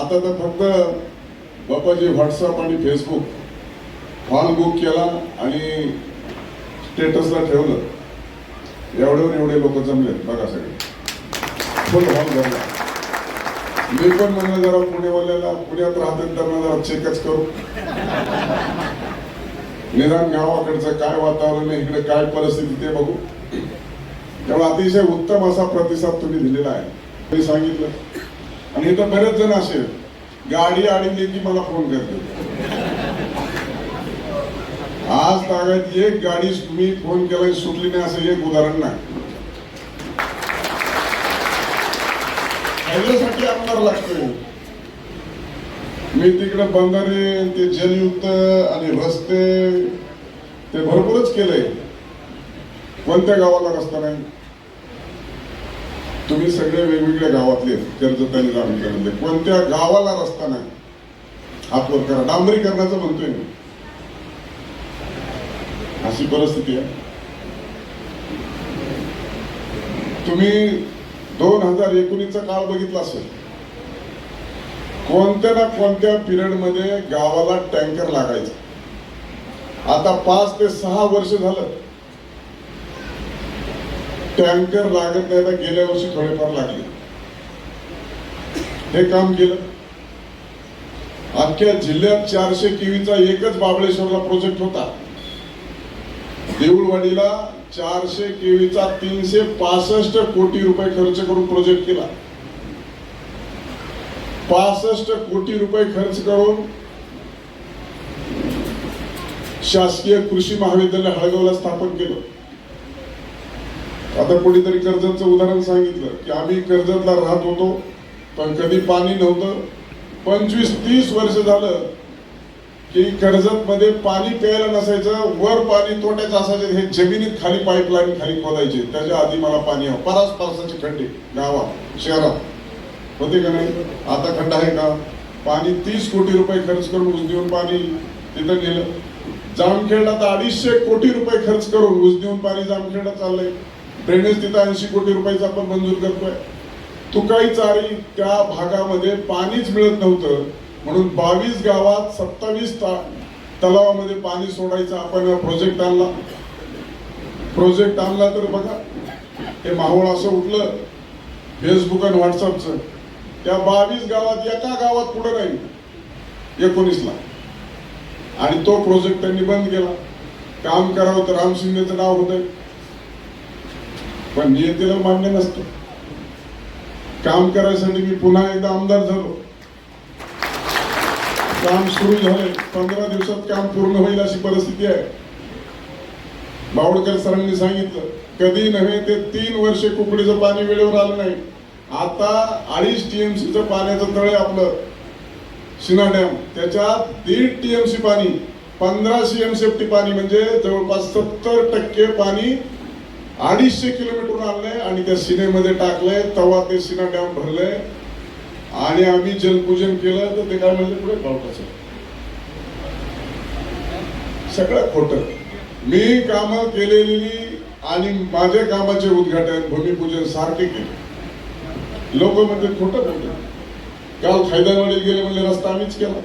आता तर फक्त बापाजी व्हॉट्सअप आणि फेसबुक हॉल बुक केला आणि स्टेटसला ठेवलं. एवढ्यावर एवढे लोक जमले बघा सगळे. फुल हॉल झाला. मी पण म्हणलं जरा पुणेवाल्याला पुण्यात राहतात त्यांना जरा चेकच करू. निदान गावाकडचं काय वातावरण आहे इकडे काय परिस्थिती ते बघू. तेव्हा अतिशय उत्तम असा प्रतिसाद तुम्ही दिलेला आहे. मी सांगितलं. आणि इथं बरेच जण असे गाडी अडकली की मला फोन करते. आज तागात एक गाडी तुम्ही फोन केला सुटली नाही असं एक उदाहरण नाही. ह्याच्यासाठी आमदार लागतोय. मी तिकडे बंधारे ते जलयुक्त आणि रस्ते ते भरपूरच केलंय. कोणत्या गावाला रस्ता नाही. तुम्ही सगळे वेगवेगळ्या गावातले कर्जत आणि जामखेडमधले कोणत्या गावाला रस्ता नाही? हातवर करा. डांबरीकरणाचं म्हणतोय मी. अशी परिस्थिती आहे. तुम्ही दोन हजार एकोणीसचा काळ बघितला असेल. कोणत्या ना कोणत्या पिरियडमध्ये गावाला टँकर लागायचा. आता पाच ते सहा वर्ष झालं. टँकर लागत नाही तर गेल्या वर्षी थोडेफार लागले. हे काम केलं. अख्ख्या जिल्ह्यात चारशे केवीचा एकच बाबळेश्वरला प्रोजेक्ट होता. देऊळवाडीला चारशे केवीचा तीनशे पासष्ट कोटी रुपये खर्च करून प्रोजेक्ट केला. पासष्ट कोटी रुपये खर्च करून शासकीय कृषी महाविद्यालय हळगावला स्थापन केलं. आता कोणीतरी कर्जतचं उदाहरण सांगितलं की आम्ही कर्जतला राहत होतो पण कधी पाणी नव्हतं. पंचवीस तीस वर्ष झालं की कर्जत मध्ये पाणी प्यायला नसायचं वर पाणी तोट्याचं असायचं हे जमिनीत खाली पाईपलाईन खाली खोदायचे. त्याच्या आधी मला पाणी हवं. परास परासाचे खड्डे गावात शहरात. होते का नाही? आता खड्डा आहे का? पाणी तीस कोटी रुपये खर्च करून ऊस देऊन पाणी तिथं गेलं जामखेडला तर अडीचशे कोटी रुपये खर्च करून ऊस देऊन पाणी जामखेडला चाललंय. ड्रेनेज तिथं ऐंशी कोटी रुपयाचा आपण मंजूर करतोय. तुकाई चारी त्या भागामध्ये पाणीच मिळत नव्हतं. म्हणून बावीस गावात सत्तावीस तलावामध्ये पाणी सोडायचं आपण प्रोजेक्ट आणला. प्रोजेक्ट आणला तर बघा हे माहोळ असं उठलं फेसबुक आणि व्हॉट्सअपचं त्या बावीस गावात एका गावात पुढे नाही एकोणीसला. आणि तो प्रोजेक्ट त्यांनी बंद केला. काम करावं तर राम शिंदेचं नाव होतं पण नियतीला मान्य नसतो. काम करायसाठी मी पुन्हा एकदा आमदार झालो. काम सुरू झाले पंधरा दिवसात काम पूर्ण होईल अशी परिस्थिती आहे. बावडकर सरांनी सांगितलं कधी नव्हे ते तीन वर्षे कुकडीचं पाणी वेळेवर आलं नाही. आता अडीच टीएमसीचं पाण्याचं तळ आहे आपलं. शिना डॅम. त्याच्यात दीड टीएमसी पाणी पंधरा सीएम सेफ्टी पाणी म्हणजे जवळपास सत्तर टक्के पाणी अडीचशे किलोमीटर आणलंय आणि त्या सिनेमध्ये टाकलंय तवा ते सिना डॅम भरलंय. आणि आम्ही जलपूजन केलं तर ते काय म्हणले पुढे पावटाचं सगळं खोट. मी कामं केलेली आणि माझ्या कामाचे उद्घाटन भूमिपूजन सारखे केले. लोक म्हणजे खोटं बोलले. काल खैदानवाडीत गेले म्हणजे रस्ता आम्हीच केला.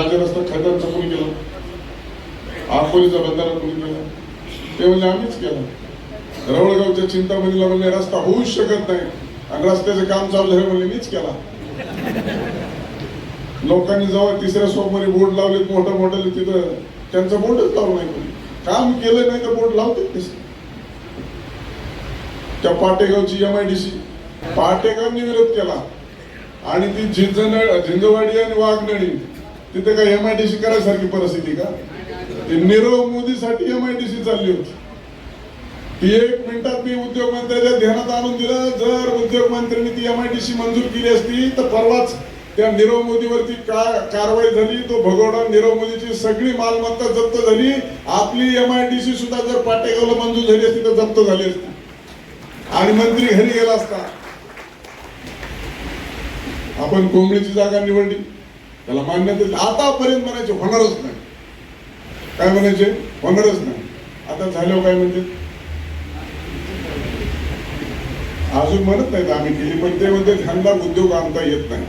राजा रस्ता खैदानचा कोणी केला? आपोलीचा बंधारा कोणी केला? ते म्हणजे आम्हीच केला. रवळगावच्या चिंतामणीला म्हणले रस्ता होऊच शकत नाही. आणि रस्त्याचं काम चालू झालं म्हणले मीच केला. लोकांनी जेव्हा तिसऱ्या सोमवारी बोर्ड लावले मोठं मोठं तिथं त्यांचं बोर्डच लावलं नाही कोणी काम केलं नाही तर बोर्ड लावते कसे त्या पाटेगावची एम आय डी सी पाटेगावनी विरोध केला. आणि ती झिंजन झिंजवाडी आणि वाघनळी तिथे काय एम आय डी सी करायसारखी परिस्थिती का? ती नीरव मोदीसाठी एम आय डी सी चालली होती. ती एक मिनिटात मी उद्योग मंत्र्याच्या ध्यानात आणून दिलं. जर उद्योग मंत्र्यांनी ती एम आय डी सी मंजूर केली असती तर परवाच त्या नीरव मोदीवरती का कारवाई झाली. तो भगवडा नीरव मोदीची सगळी मालमत्ता जप्त झाली. आपली एम आय डी सी सुद्धा जर पाटेगावला मंजूर झाली असती तर जप्त झाली असती. आणि मंत्री घरी गेला असता. आपण कोंबडीची जागा निवडली. त्याला मान्यता आतापर्यंत म्हणायचे होणारच नाही. काय म्हणायचे? होणारच नाही. आता झाल्यावर काय म्हणते अजून म्हणत नाहीत आम्ही केली पण ते म्हणते धंदा उद्योग आणता येत नाही.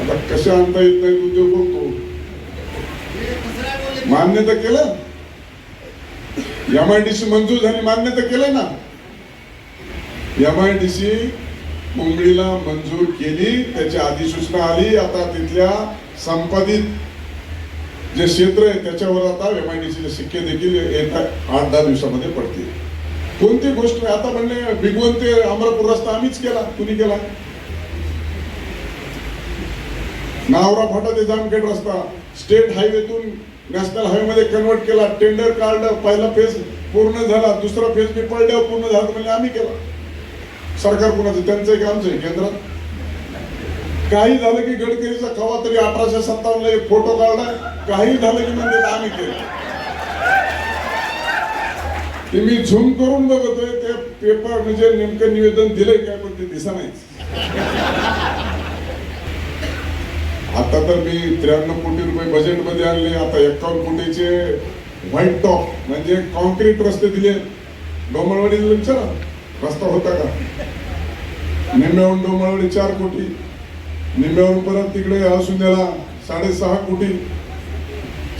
आता कसे आणता येत नाही उद्योग बघतो. मान्य तर केलं? एमआयडीसी आय डी सी मंजूर झाली मान्य तर ना? एमआयडीसी आय डी सी मुंबईला मंजूर केली त्याची अधिसूचना आली आता तिथल्या संपादित जे क्षेत्र आहे त्याच्यावर आता एम आय डी सिक्के देखील येत्या आठ दहा दिवसामध्ये पडतील. कोणती गोष्ट आता म्हणले भिगवण ते अमरापूर रस्ता आम्हीच केला कुणी केला? नावरा फाटा ते जामखेड रस्ता स्टेट हायवेतून नॅशनल हायवे मध्ये कन्वर्ट केला टेंडर काढलं पहिला फेज पूर्ण झाला दुसरा फेज मी पडल्यावर पूर्ण झाला म्हणजे आम्ही केला. सरकार कुणाचं? त्यांचं काम आमचं आहे? केंद्रात? काही झालं की गडकरीचा खवा तरी अठराशे सत्तावन्न एक फोटो काढला काही झालं की म्हणजे आम्ही केलं. ते मी झूम करून बघतोय ते पेपर म्हणजे नेमकं निवेदन दिलंय काय पण ते दिसा नाही आता तर मी त्र्याण्णव कोटी रुपये बजेटमध्ये आणले आता एकावन्न कोटीचे व्हाईट टॉप म्हणजे कॉन्क्रीट रस्ते दिले. डोंबळवाडी विचारा रस्ता होता का? निम्म्याहून डोंबळवाडी चार कोटी निम्म्याहून परत तिकडे असुंद्याला साडेसहा कोटी.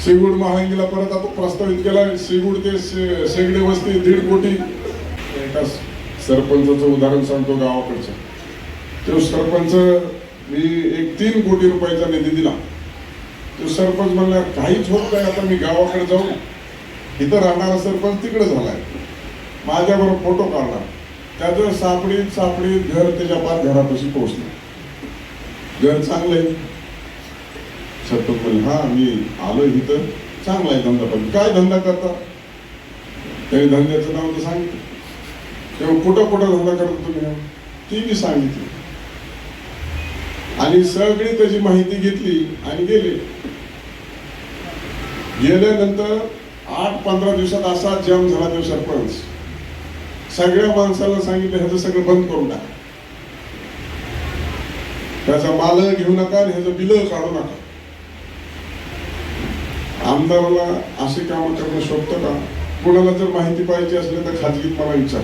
सिगूड महांगीला परत आता प्रस्तावित केला. शेगुड ते शेगडे वस्ती दीड कोटी. एका सरपंचाचं उदाहरण सांगतो गावाकडचं. तो सरपंच मी एक तीन कोटी रुपयाचा निधी दिला. तो सरपंच म्हणला काहीच होत नाही आता मी गावाकडे जाऊ. इथं राहणारा सरपंच तिकडे झालाय. माझ्याबरोबर फोटो काढला. त्याचं सापडीत सापडीत घर त्याच्या पाच घरापाशी पोहोचलं. घर चांगलं आहे सरपंच म्हणले हा मी आलो इथं. चांगला आहे धंदा पण. काय धंदा करता? त्याने धंद्याचं नाव तर सांगितलं. तेव्हा कुठं कुठं धंदा करता तुम्ही? ती मी सांगितली. आणि सगळी त्याची माहिती घेतली आणि गेले. गेल्यानंतर आठ पंधरा दिवसात असा जम झाला तो सरपंच. सगळ्या माणसाला सांगितलं ह्याचं सगळं बंद करून टाका. त्याचा माल घेऊ नका आणि ह्याचं बिल काढू नका. आमदाराला असे काम करणं शोभतं का? कुणाला जर माहिती पाहिजे असली तर खाजगीत मला विचार.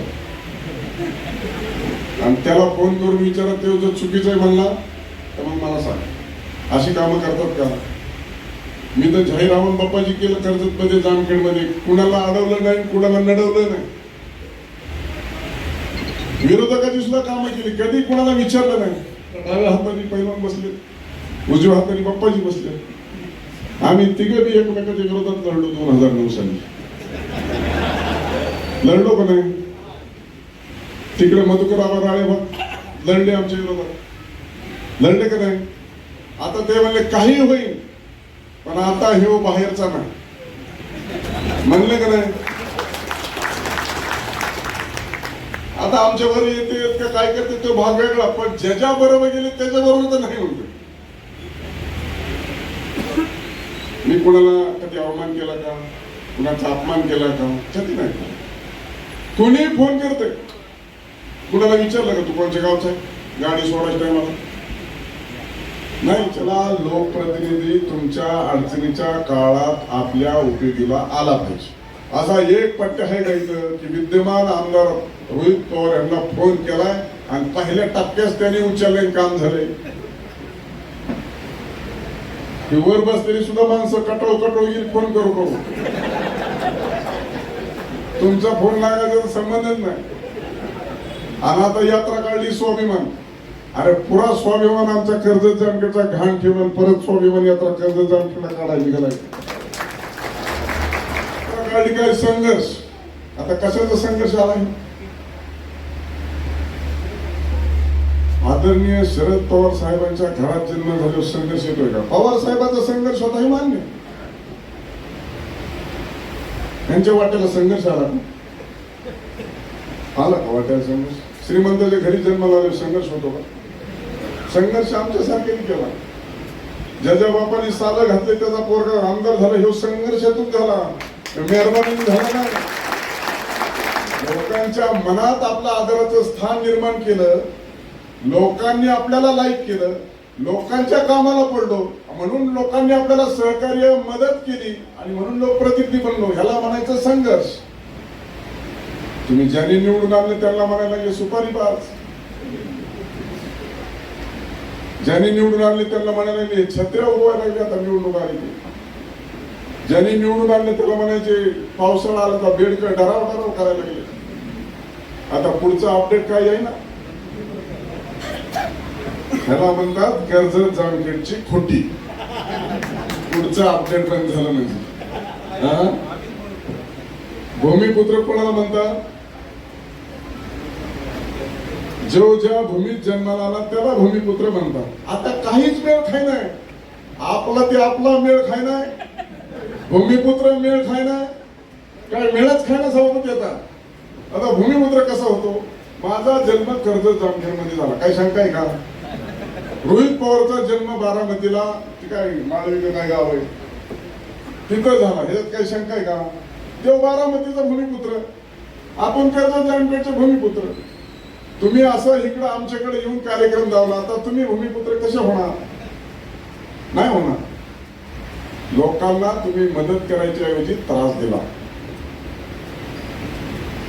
आणि त्याला फोन करून विचारा ते जर चुकीचं आहे म्हणला तर मग मला सांग. अशी कामं करतात का? मी तर जाहीर आव्हान बाप्पाजी केलं कर्जत मध्ये जामखेडमध्ये कुणाला अडवलं नाही कुणाला नडवलं नाही. विरोधकाची सुद्धा कामं केली. कधी कुणाला विचारलं नाही? डाव्या हाताने पैलवान बसले. उजव्या हाताने बाप्पाजी बसले. आम्ही तिघे बी एकमेकाच्या विरोधात लढलो दोन हजार नऊ साली. लढलो का नाही? तिकडे मधुकरराव राळे बघ लढले आमच्या विरोधात. लढले का नाही? आता ते म्हणले काही होईल पण आता हे बाहेरचा नाही. म्हणले का नाही? आता आमच्यावर येते का काय करते तो भाग वेगळा पण ज्याच्या बरोबर गेले त्याच्या बरोबर तर नाही म्हणतो मी कुणाला कधी अवमान केला का? कुणाचा अपमान केला का? कधी नाही. केला. कोणी फोन करते कुणाला विचारलं का तू कोणच्या गावचा आहे? गाडी नाही मला नाही चला लोकप्रतिनिधी तुमच्या अडचणीच्या काळात आपल्या उपयोगीला आला पाहिजे. असा एक पट्ट आहे का इथं? की विद्यमान आमदार रोहित पवार यांना फोन केलाय आणि पहिल्या टप्प्यास त्यांनी उचलले काम झाले ते वर बसलेली सुद्धा माणसं कटो कटो येईल फोन करू करू. तुमचा फोन लागायचा संबंधच नाही. आणि आता यात्रा काढली स्वाभिमान. अरे पुरा स्वाभिमान आमचा कर्ज जामखेडचा घाण ठेवून परत स्वाभिमान यात्रा कर्ज जामखेडला काढायला निघालाय. काढली काय संघर्ष? आता कशाचा संघर्ष आला आदरणीय शरद पवार साहेबांच्या घरात जन्म झाल्यावर संघर्ष येतोय का? पवार साहेबांचा संघर्ष होता हे मान्य त्यांच्या वाट्याला संघर्ष आला का? आला का वाट्याला संघर्ष? श्रीमंताच्या घरी जन्म आले संघर्ष होतो का? संघर्ष आमच्यासारख्याने केला. ज्याच्या बापाने साधं घातले त्याचा पोरगा आमदार झाला हे संघर्षातून झाला. मेहरबानी झाला नाही लोकांच्या मनात आपलं आदराचं स्थान निर्माण केलं लोकांनी आपल्याला लाईक केलं लोकांच्या कामाला पडलो म्हणून लोकांनी आपल्याला सहकार्य मदत केली आणि म्हणून लोकप्रतिनिधी बनलो ह्याला म्हणायचं संघर्ष. तुम्ही ज्यांनी निवडून आणले त्यांना म्हणायला लागले सुपारी बाज ज्यांनी निवडून आणले त्यांना म्हणायला लागले छत्र्या उभ्या लागले आता निवडणूक आली. की. ज्यांनी निवडून आणले त्याला म्हणायचे पावसाळा आला तर बेडकर डराव डराव करायला लागले. आता पुढचं अपडेट काय आहे ना? ह्याला म्हणतात कर्जत जामखेडची खोटी. पुढचं अपडेट पण झालं म्हणजे. भूमिपुत्र कोणाला म्हणतात? जो ज्या भूमीत जन्माला आला त्याला भूमिपुत्र म्हणतात. आता काहीच मेळ खाय नाही. आपला ते आपला मेळ खाय नाही. भूमिपुत्र मेळ खाय नाही. काय मेळच खायला सभापती येतात. आता भूमिपुत्र कसा होतो? माझा जन्म कर्ज जामखेडमध्ये झाला. काही शंका आहे का? रोहित पवारचा जन्म बारामतीला ती काय माळवी काय गाव आहे. तिथं झाला ह्याच्यात काही शंका आहे का? तो बारामतीचा भूमिपुत्र. आपण करतो जामखेडचे भूमिपुत्र. तुम्ही असं इकडं आमच्याकडे येऊन कार्यक्रम लावला आता तुम्ही भूमिपुत्र कसे होणार? नाही होणार. लोकांना तुम्ही मदत करायच्या ऐवजी त्रास दिला.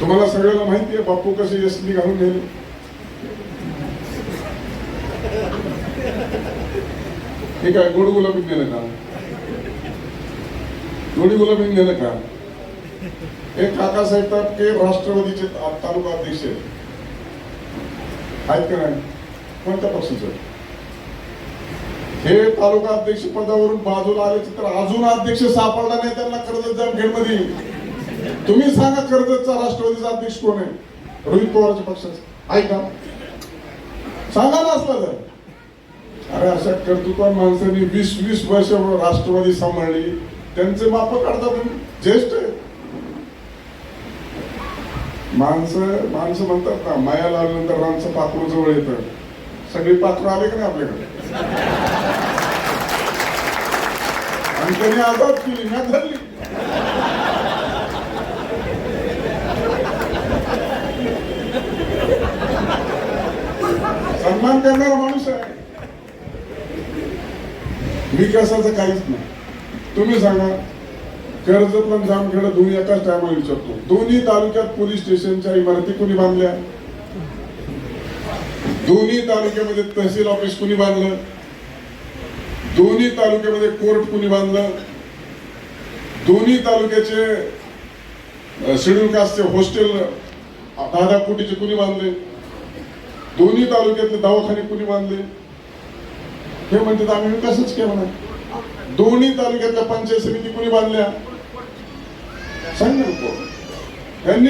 तुम्हाला सगळ्याला माहिती आहे बापू कसे यशनी घालून गेले. हे काय गोड गुलाबी नेलं का? गोडी गुलाबी नेलं का? हे काकासाहेब के राष्ट्रवादीचे तालुका अध्यक्ष आहेत. का नाही? कोणत्या पक्षाचे? हे तालुका अध्यक्ष पदावरून बाजूला आले तर अजून अध्यक्ष सापडला नाही त्यांना कर्जत जामखेडमध्ये तुम्ही सांगा कर्जतचा राष्ट्रवादीचा अध्यक्ष कोण आहे? रोहित पवारच्या पक्षाचा. आहे का? सांगा ना असला तर. अरे अशा कर्तृत्वान माणसांनी वीस वीस वर्ष राष्ट्रवादी सांभाळली. त्यांचे माप काढतात ज्येष्ठ माणसं माणसं म्हणतात ना माया लावल्यानंतर माणसं पाखरू जवळ येतं. सगळी पाखरं आले का नाही आपल्याकडे? आणि त्यांनी आजाद केली ना धरली सन्मान करणारा माणूस आहे. विकासाचं काहीच नाही. तुम्ही सांगा कर्ज पण जामखेड दोन्ही एकाच टायमाला विचारतो दोन्ही तालुक्यात पोलीस स्टेशनच्या इमारती कोणी बांधल्या? दोन्ही तालुक्यामध्ये तहसील ऑफिस कुणी बांधलं? दोन्ही तालुक्यामध्ये कोर्ट कुणी बांधलं? दोन्ही तालुक्याचे शेड्यूल कास्टचे हॉस्टेल दहा दहा कोटीचे कुणी बांधले? दोन्ही तालुक्यातले दवाखाने कुणी बांधले? हे म्हणतात आम्ही विकासच केला नाही. दोन्ही तालुक्यातल्या पंचायत समिती कुणी बांधल्या? सांग ना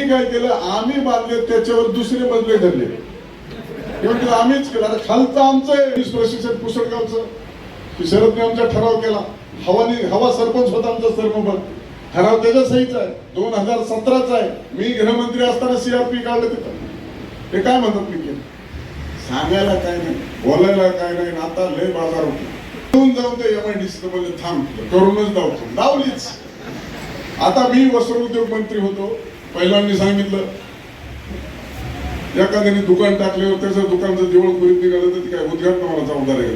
काय केलं? आम्ही बांधले त्याच्यावर दुसरे मजले धरले. हे म्हणतात आम्हीच केलं. आता खालचं आमचं आहे वीस प्रशिक्षण पुसडगावचं. की शरदने आमचा ठराव केला. हवानी हवा सरपंच होता आमचा सरपंच ठराव त्याच्या सहीचा आहे. दोन हजार सतराचा आहे. मी गृहमंत्री असताना सीआरपी काढलं तिथं. ते काय म्हणतात मी सांगायला काय नाही बोलायला काय नाही आता लय बाजार होतो. जाऊ जाऊन एम आय डी सी मध्ये थांब करूनच धावतो धावलीच आता मी वस्त्रोद्योग मंत्री होतो पहिल्यांनी सांगितलं. एखाद्याने दुकान टाकल्यावर त्याचं दुकानचं जेवण करीत निघालं तर काय उद्घाटन मला जबाबदार आहे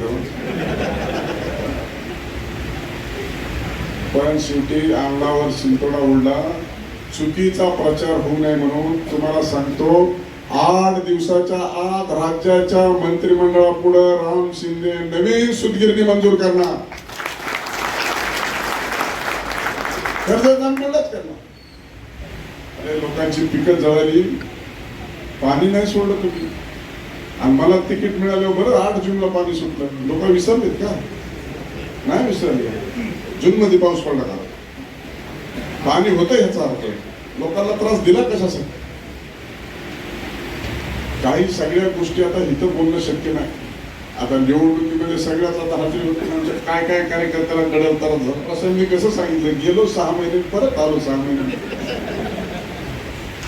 पण शेवटी अंगावर शिंतोडा उडला. चुकीचा प्रचार होऊ नये म्हणून तुम्हाला सांगतो आठ दिवसाच्या आत राज्याच्या मंत्रिमंडळापुढे राम शिंदे नवीन सुदगिरणी मंजूर करणार. कर्ज करणार. अरे लोकांची पिकं जळाली. पाणी नाही सोडलं तुम्ही. आणि मला तिकीट मिळाल्यावर बरं आठ जूनला पाणी सुटलं. लोक विसरलेत का? नाही विसरले. जून मध्ये पाऊस पडला का? पाणी होतं ह्याचा अर्थ. लोकांना त्रास दिला कशासाठी? काही सगळ्या गोष्टी आता इथं बोलणं शक्य नाही. आता निवडणुकीमध्ये सगळ्याच आता हजेरी होती म्हणजे काय काय कार्यकर्त्याला कडल झालं असं मी कसं सांगितलं? गेलो सहा महिने परत आलो सहा महिने.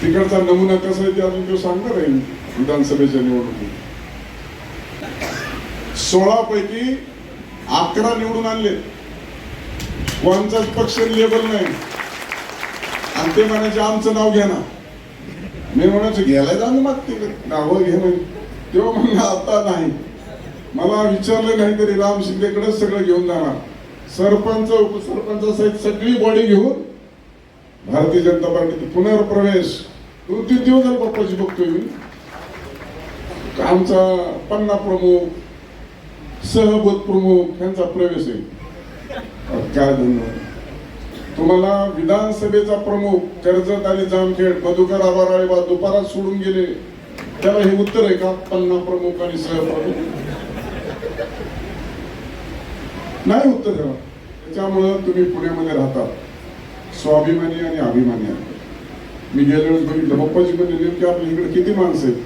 तिकडचा नमुना कसा आहे ते अजून तो सांगणार आहे विधानसभेच्या निवडणुकीत. सोळा पैकी अकरा निवडून आणले. कोणचाच पक्ष लेबल नाही. आणि ते म्हणायचे आमचं नाव घ्या ना. मी म्हणायचं घ्यायला मग मागते नावं घे नाही तेव्हा म्हणलं आता नाही. मला विचारलं नाही तरी राम शिंदेकडे सगळं घेऊन जाणार. सरपंच उपसरपंच सहित सगळी बॉडी घेऊन भारतीय जनता पार्टी पुनर्प्रवेश. दोन तीन दिवस बाप्पाची पप्पाची बघतोय मी. आमचा पन्ना प्रमुख सहबोध प्रमुख यांचा प्रवेश आहे. काय धन्यवाद. तुम्हाला विधानसभेचा प्रमुख कर्जत आणि जामखेड मधुकर आबाराळे दुपारात सोडून गेले. त्याला हे उत्तर आहे का? पन्ना प्रमुख आणि सहप्रमुख. नाही उत्तर द्यावा त्याच्यामुळं तुम्ही पुण्यामध्ये राहता. स्वाभिमानी आणि अभिमानी आहे मी गेल्या वेळेस बघितलं पप्पाजी म्हणजे नेमके आपल्या इकडे किती माणसं आहेत?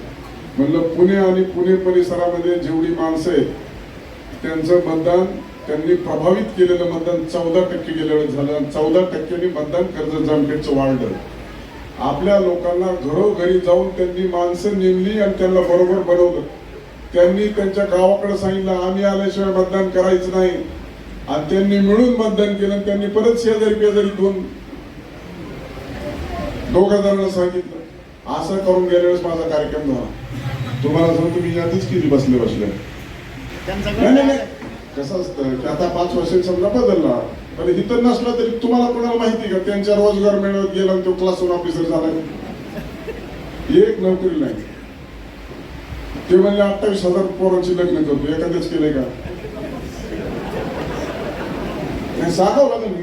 म्हणलं पुणे आणि पुणे परिसरामध्ये जेवढी माणसं आहेत त्यांचं मतदान त्यांनी प्रभावित केलेलं मतदान चौदा टक्के गेल्या वेळेस झालं आणि चौदा टक्क्यांनी मतदान कर्जत जामखेडचं वाढलं. आपल्या लोकांना घरोघरी जाऊन त्यांनी माणसं नेमली आणि त्यांना बरोबर बनवलं. त्यांनी त्यांच्या गावाकडे सांगितलं आम्ही आल्याशिवाय मतदान करायचं नाही. आणि त्यांनी मिळून मतदान केलं त्यांनी परत शेजारी पेजारी दोन दोघा जणांना सांगितलं. असं करून गेल्या वेळेस माझा कार्यक्रम झाला. तुम्हाला सांगतो मी यातच किती बसले बसले. कसं असतं की आता पाच वर्षांनी समजा बदलला पण इथं नसला तरी तुम्हाला कोणाला माहिती का? त्यांच्या रोजगार मिळत गेला तो क्लास वन ऑफिसर झाला. एक नोकरी नाही. ते म्हणले अठ्ठावीस हजार पोरांची लग्न करतो एखाद्याच केलंय का? नाही सांगावं लागेल.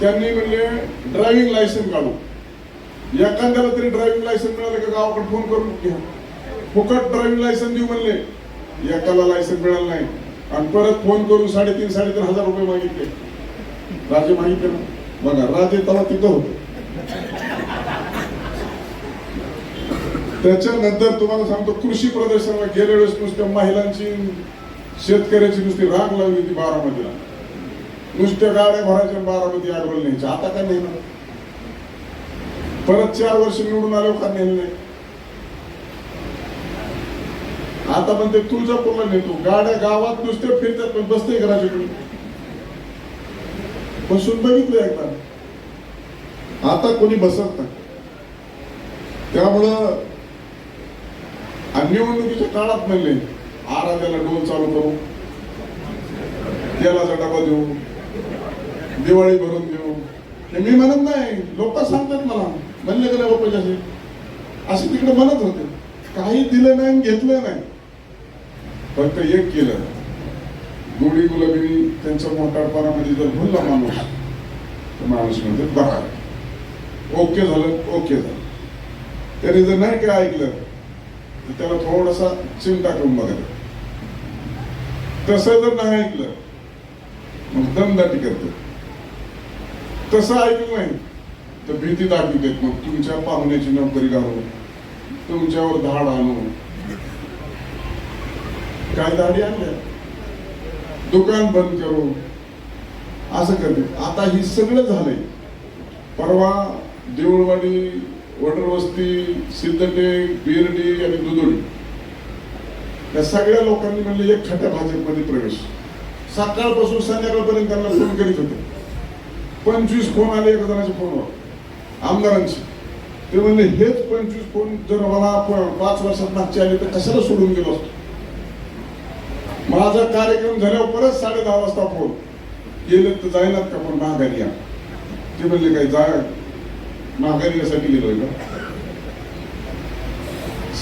त्यांनी म्हणले ड्रायव्हिंग लायसन काढू. एखाद्याला तरी ड्रायव्हिंग लायसन मिळालं का? गावाकडे फोन करून घ्या. फुकट ड्रायव्हिंग लायसन देऊ म्हणले. एकाला लायसन मिळालं नाही. आणि परत फोन करून साडेतीन साडेतीन हजार रुपये मागितले. राजे मागितले ना. बघा राजे तेव्हा तिथं होते. त्याच्यानंतर तुम्हाला सांगतो कृषी प्रदर्शनाला गेल्या वेळेस नुसत्या महिलांची शेतकऱ्याची नुसती राग लावली होती बारामतीला. नुसत्या गाड्या भरायच्या बारामती आगवल न्यायच्या आता काय नाही परत चार वर्ष निवडून आलो का नेलं नाही आता पण ते तुळजापूरला नेतो. गाड्या गावात नुसते फिरतात पण बसते घराच्याकडे. बसून बघितलं एकदा. आता कोणी बसत नाही. त्यामुळं निवडणुकीच्या काळात म्हणले आराध्याला डोल चालू करू. तेलाचा डबा देऊ. दिवाळी भरून देऊ. हे मी म्हणत नाही. लोक सांगतात मला. म्हणले का नाही बाप्पाजी असे तिकडे म्हणत होते. काही दिलं नाही आणि घेतलं नाही. फक्त एक केलं. गोडी गुलाबीनी त्यांच्या मोठापणामध्ये जर भुलला माणूस तर माणूस म्हणतो बरा. ओके झालं ओके झालं. त्याने जर नाही काय ऐकलं तर त्याला थोडासा चिमटा करून बघायला तसं जर नाही ऐकलं मग दमदाटी करतो. तसं ऐकलं नाही तर भीती दाखवतात मग तुमच्या पाहुण्याची नोकरी घालू तुमच्यावर धाड आणू काय दाढी आणल्या दुकान बंद करू असं करते आता ही सगळं झालंय. परवा देऊळवाडी वडरवस्ती सिद्धटेक बिर्डी आणि दुधोडी या सगळ्या लोकांनी म्हणले एक खट्या भाजपमध्ये प्रवेश. सकाळपासून संध्याकाळपर्यंत त्यांना फोन करीत होते. पंचवीस फोन आले एका जणाच्या फोनवर. आमदारांचे. ते म्हणले हेच पंचवीस फोन जर मला प- पाच वर्षात मागचे आले तर कशाला सोडून गेलो असतो? माझा कार्यक्रम झाल्यावर परत साडे दहा वाजता फोन गेले तर जायनात का पण माघारी या? ते म्हणले काय जा माघारी यासाठी गेलोय का?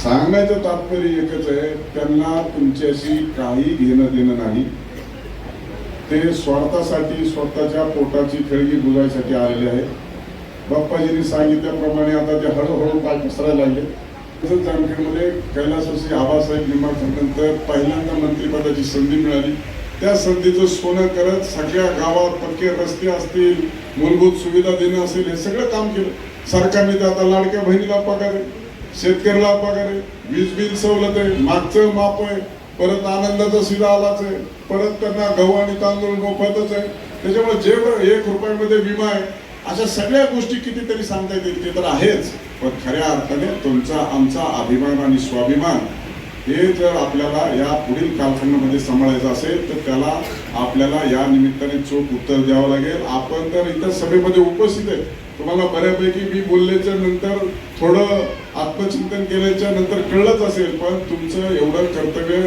सांगायचं तात्पर्य एकच आहे त्यांना तुमच्याशी काही घेणं देणं नाही. ते स्वार्थासाठी स्वतःच्या पोटाची खेळगी बुजायसाठी आलेले आहेत. बाप्पाजींनी सांगितल्याप्रमाणे आता ते हळूहळू पाय पसरायला लागले. तसंच जामखेडमध्ये कैलासवासी आबासाहेब निंबाळकरनंतर पहिल्यांदा मंत्रिपदाची संधी मिळाली. त्या संधीचं सोनं करत सगळ्या गावात पक्के रस्ते असतील मूलभूत सुविधा देणं असेल हे सगळं काम केलं. सरकारने ते आता लाडक्या बहिणीला पगार आहे शेतकऱ्याला पगार आहे वीज बिल सवलत आहे मागचं माप आहे परत आनंदाचा सिधा आलाच आहे परत त्यांना गहू आणि तांदूळ मोफतच आहे. त्याच्यामुळे जे एक रुपयामध्ये विमा आहे अशा सगळ्या गोष्टी कितीतरी सांगता येतील ते तर आहेच. पण खऱ्या अर्थाने तुमचा आमचा अभिमान आणि स्वाभिमान हे जर आपल्याला या पुढील कालखंडामध्ये सांभाळायचं असेल तर त्याला आपल्याला या निमित्ताने चोख उत्तर द्यावं लागेल. आपण तर इतर सभेमध्ये उपस्थित आहे. तुम्हाला बऱ्यापैकी मी बोलल्याच्या नंतर थोडं आत्मचिंतन केल्याच्यानंतर कळलंच असेल पण तुमचं एवढं कर्तव्य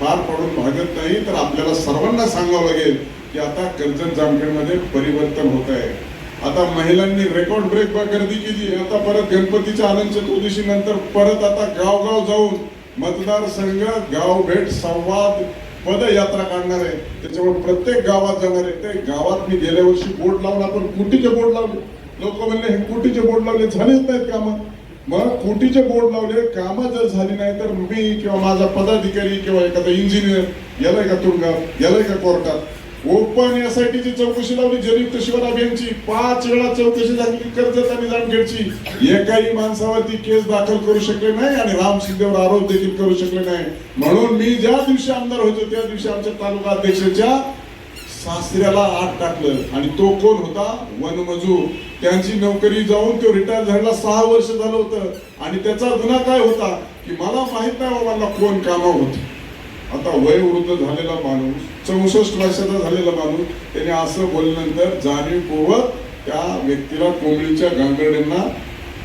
पार पडून भागत नाही तर आपल्याला सर्वांना सांगावं लागेल की आता कर्जत जामखेडमध्ये परिवर्तन होत आहे. आता महिलांनी रेकॉर्ड ब्रेक गर्दी केली. आता परत गणपतीच्या आनंद चतुर्दशी नंतर परत आता गावगाव जाऊन मतदारसंघ गाव भेट संवाद पदयात्रा काढणार आहे. त्याच्यामुळे प्रत्येक गावात जाणार आहे. ते गावात मी गेल्या वर्षी बोर्ड लावून आपण कुटीचे बोर्ड लावले? लोक म्हणले हे कुटीचे बोर्ड लावले? झालेच नाहीत कामं. मग कुटीचे बोर्ड लावले? कामं जर झाली नाही तर मी किंवा माझा पदाधिकारी किंवा एखादा इंजिनियर याला का तुरुंगात? याला का कोर्टात? ओपन यासाठीची चौकशी लावली जलयुक्त शिवार अभियानची पाच वेळा चौकशी झाली कर्जत आणि जामखेडची एकाही माणसावरती केस दाखल करू शकले नाही आणि राम शिंदेवर आरोप देखील करू शकले नाही. म्हणून मी ज्या दिवशी आमदार होतो त्या दिवशी आमच्या तालुका अध्यक्षाच्या सासऱ्याला आत टाकलं. आणि तो कोण होता? वनमजूर. त्यांची नोकरी जाऊन तो रिटायर झालेला सहा वर्ष झालं होतं. आणि त्याचा गुन्हा काय होता? की मला माहीत नाही बाबा कोण कामा होते. आता वयोवृद्ध झालेला माणूस चौसष्ट वर्षाचा झालेला माणूस त्याने असं बोलल्यानंतर जाणीवपूर्वक त्या व्यक्तीला कोंबडीच्या गांगड्यांना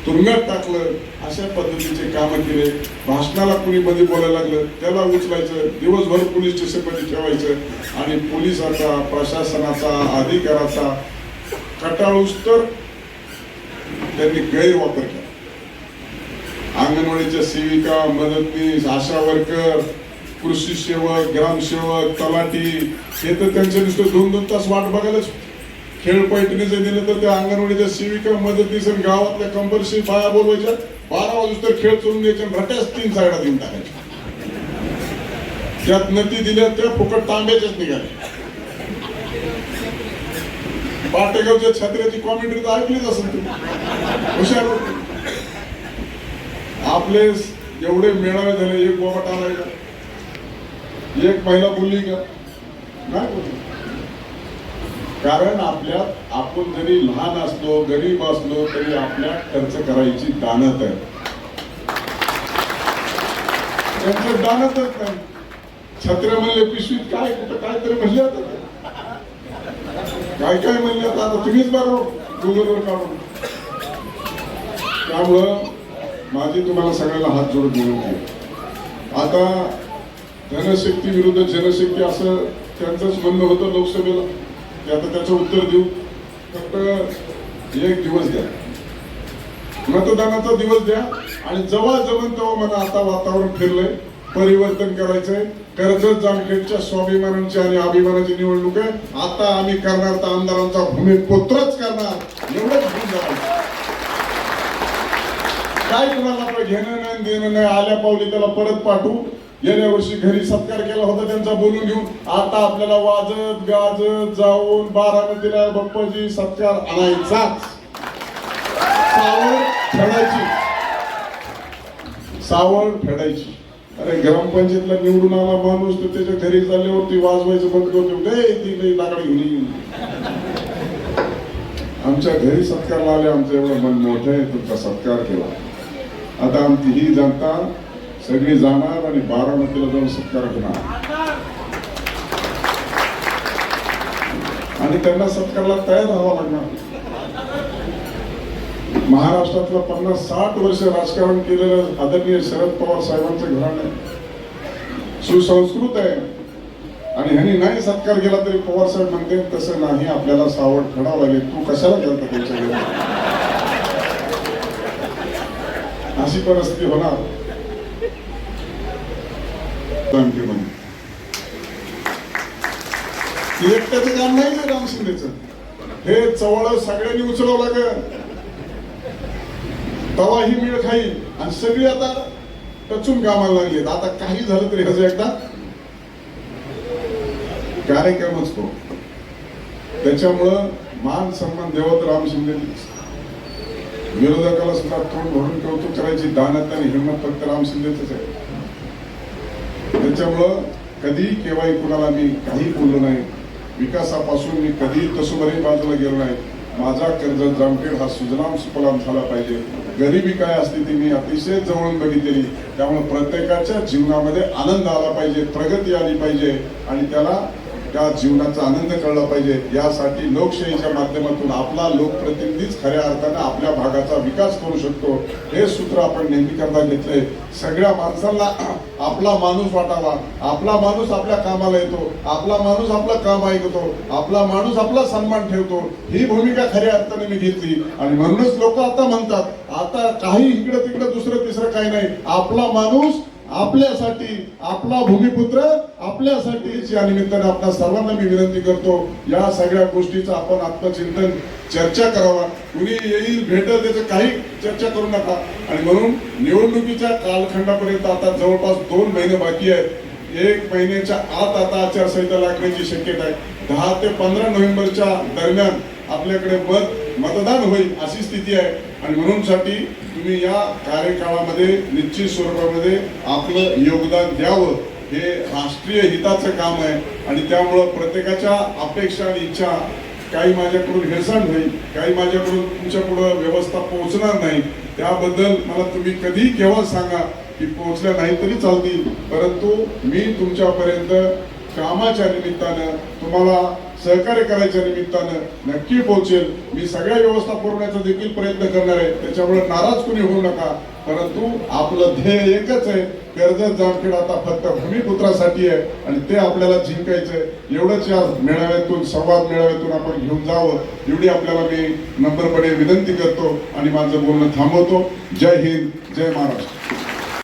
तुरुंगात टाकलं. अशा पद्धतीचे काम केले. भाषणाला कुणी मध्ये बोलायला लागलं त्याला उचलायचं दिवसभर पोलीस स्टेशनमध्ये ठेवायचं आणि पोलिसाचा प्रशासनाचा अधिकाराचा कटाळूस तर त्यांनी गैरवापर केला. अंगणवाडीच्या सेविका मदतनीस आशा वर्कर कृषी सेवक ग्रामसेवक तलाठी हे तर त्यांच्या नुसतं दोन दोन तास वाट बघायलाच. खेळ पैठणीचं दिलं तर त्या अंगणवाडीच्या सेविका मदतीस आणि गावातल्या कंपल्सरी बाया बोलवायच्या. बारा वाजता तर खेळ चोरून द्यायचे रट्याच तीन साईडा देऊन टाकायच्या त्यात नदी दिल्या त्या फुकट तांब्याच्याच निघाल्या. पाटेगावच्या छत्र्याची कॉमेंट्री तर ऐकलीच असेल तुम्ही. हुशार आपले एवढे मेळावे झाले एक बोबाट आलाय का एक महिला बोलली का? नाही बोलली. कारण आपल्यात आपण जरी लहान असलो गरीब असलो तरी आपल्या खर्च करायची दानत आहे. त्यांचं दानतच नाही. छत्र म्हणले पिशवीत काय कुठं काय तरी म्हणले काय काय म्हणले आता? आता तुम्हीच बरं गुगलवर काढून. त्यामुळं माझी तुम्हाला सगळ्याला हात जोडून विनंती आता जनशक्ती विरुद्ध जनशक्ती असं त्यांचंच म्हणणं होतं लोकसभेला. ते आता त्याचं उत्तर देऊ. फक्त एक दिवस द्या. मतदानाचा दिवस द्या आणि जवळ जवळ तेव्हा मला आता वातावरण फिरलंय परिवर्तन करायचंय. कर्जत जामखेडच्या स्वाभिमानांची आणि अभिमानाची निवडणूक आहे. आता आम्ही करणार तर आमदारांचा भूमिपुत्रच करणार. एवढंच काय कुणाला घेणं नाही देणं नाही आल्या पावली त्याला परत पाठवू. गेल्या वर्षी घरी सत्कार केला होता त्यांचा बोलून घेऊन. आता आपल्याला वाजत गाजत जाऊन बारामतीला बाप्पाजी सत्कार आणायचा. सावळ फेडायची सावळ फेडायची अरे ग्रामपंचायतला निवडून आला माणूस तर त्याच्या घरी चालल्यावरती वाजवायचं बंद करून देऊ ती नाही लाकडी घेऊन आमच्या घरी सत्कार आले आमचं एवढं मन मोठं आहे तुमचा सत्कार केला. आता आमची ही जनता सगळी जाणार आणि बारामतीला जाऊन सत्कार करणार आणि त्यांना सत्कारला तयार राहावं लागणार. महाराष्ट्रातलं पन्नास साठ वर्ष राजकारण केलेलं आदरणीय शरद पवार साहेबांचं घराणं आहे. सुसंस्कृत आहे. आणि ह्यांनी नाही सत्कार केला तरी पवार साहेब म्हणते तसं नाही आपल्याला सावड फेडावं लागेल. तू कशाला गेलता त्यांच्या अशी परिस्थिती होणार. एकट्याचं काम नाही ना शिंदेचं हे चवळ सगळ्यांनी उचलावं लागेल. तवा ही मिळ खाईल आणि सगळी आता टचून कामाला लागली आता काही झालं तरी ह्याचं एकदा कार्यक्रमच तो. त्याच्यामुळं मान सन्मान देवत राम शिंदे विरोधकाला सुद्धा तोंड भरून कौतुक करायची दानत आणि हिंमत फक्त राम शिंदेच आहे. त्याच्यामुळं कधी केव्हाही कुणाला मी काही बोललो नाही. विकासापासून मी कधी तसुभरी बाजूला गेलो नाही. माझा कर्ज जामखेड हा सुजलाम सुफलाम झाला पाहिजे. गरिबी काय असते ती मी अतिशय जवळून बघितलेली. त्यामुळे प्रत्येकाच्या जीवनामध्ये आनंद आला पाहिजे प्रगती आली पाहिजे आणि त्याला या जीवनाचा आनंद कळला पाहिजे. यासाठी लोकशाहीच्या माध्यमातून आपला लोकप्रतिनिधीच खऱ्या अर्थानं आपल्या भागाचा विकास करू शकतो. हे सूत्र आपण नेहमी करता घेतलंय. सगळ्या माणसांना आपला माणूस वाटावा. आपला माणूस आपल्या कामाला येतो. आपला माणूस आपलं काम ऐकतो. आपला माणूस आपला सन्मान ठेवतो. ही भूमिका खऱ्या अर्थाने मी घेतली. आणि म्हणूनच लोक आता म्हणतात आता काही इकडं तिकडं दुसरं तिसरं काही नाही. आपला माणूस आपल्यासाठी आपला भूमिपुत्र आपल्यासाठी या निमित्ताने आपल्या सर्वांना मी विनंती करतो या सगळ्या गोष्टीचं आपण आत्मचिंतन चर्चा करावा. कुणी येईल भेटल त्याचं काही चर्चा करू नका. आणि म्हणून निवडणुकीच्या कालखंडापर्यंत आता जवळपास दोन महिने बाकी आहेत. एक महिन्याच्या आत आता आचारसंहिता लागण्याची शक्यता आहे. दहा ते पंधरा नोव्हेंबरच्या दरम्यान आपल्याकडे मत मतदान होईल अशी स्थिती आहे. आणि म्हणून साठी तुम्ही या कार्यकाळामध्ये निश्चित स्वरूपामध्ये आपलं योगदान द्यावं. हे राष्ट्रीय हिताचं काम आहे. आणि त्यामुळं प्रत्येकाच्या अपेक्षा आणि इच्छा काही माझ्याकडून हेळसांड होईल काही माझ्याकडून तुमच्या पुढं व्यवस्था पोहोचणार नाही. त्याबद्दल मला तुम्ही कधी केव्हा सांगा की पोहोचल्या नाही तरी चालतील. परंतु मी तुमच्यापर्यंत कामाच्या निमित्तानं तुम्हाला सहकार्य करायच्या निमित्तानं नक्की पोहोचेल. मी सगळ्या व्यवस्था पुरवण्याचा देखील प्रयत्न करणार आहे. त्याच्यामुळे नाराज कुणी होऊ नका. परंतु आपलं ध्येय एकच आहे. कर्जत जामखेड आता फक्त भूमिपुत्रासाठी आहे आणि ते आपल्याला जिंकायचंय. एवढंच या मेळाव्यातून संवाद मेळाव्यातून आपण घेऊन जावं. एवढी आपल्याला मी नंबरपणे विनंती करतो आणि माझं बोलणं थांबवतो. जय हिंद जय महाराष्ट्र.